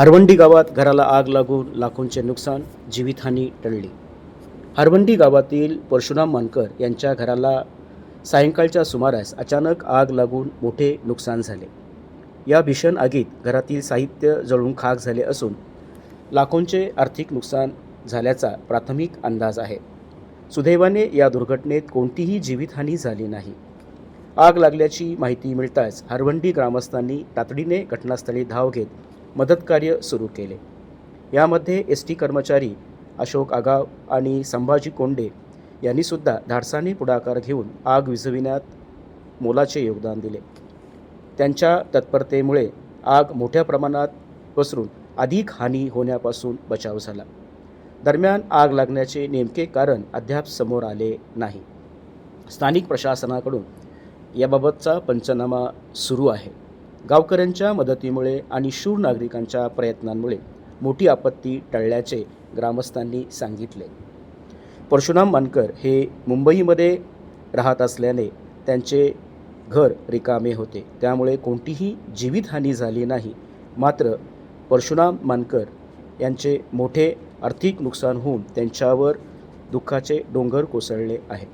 हरवंडी गावात घराला आग लागून लाखोंचे नुकसान जीवितहानी टळली. हरवंडी गावातील परशुराम मानकर यांच्या घराला सायंकाळच्या सुमारास अचानक आग लागून मोठे नुकसान झाले. या भीषण आगीत घरातील साहित्य जळून खाक झाले असून लाखोंचे आर्थिक नुकसान झाल्याचा प्राथमिक अंदाज आहे. सुदैवाने या दुर्घटनेत कोणतीही जीवितहानी झाली नाही. आग लागल्याची माहिती मिळताच हरवंडी ग्रामस्थांनी तातडीने घटनास्थळी धाव घेत मदतकार्य सुरू केले. यामध्ये एस टी कर्मचारी अशोक आगाव आणि संभाजी कोंडे यांनीसुद्धा धाडसाने पुढाकार घेऊन आग विझविण्यात मोलाचे योगदान दिले. त्यांच्या तत्परतेमुळे आग मोठ्या प्रमाणात पसरून अधिक हानी होण्यापासून बचाव झाला. दरम्यान आग लागण्याचे नेमके कारण अद्याप समोर आले नाही. स्थानिक प्रशासनाकडून याबाबतचा पंचनामा सुरू आहे. गावकऱ्यांच्या मदतीमुळे आणि शूर नागरिकांच्या प्रयत्नांमुळे मोठी आपत्ती टळल्याचे ग्रामस्थांनी सांगितले. परशुराम मानकर हे मुंबईमध्ये राहत असल्याने त्यांचे घर रिकामे होते. त्यामुळे कोणतीही जीवितहानी झाली नाही. मात्र परशुराम मानकर यांचे मोठे आर्थिक नुकसान होऊन त्यांच्यावर दुःखाचे डोंगर कोसळले आहे.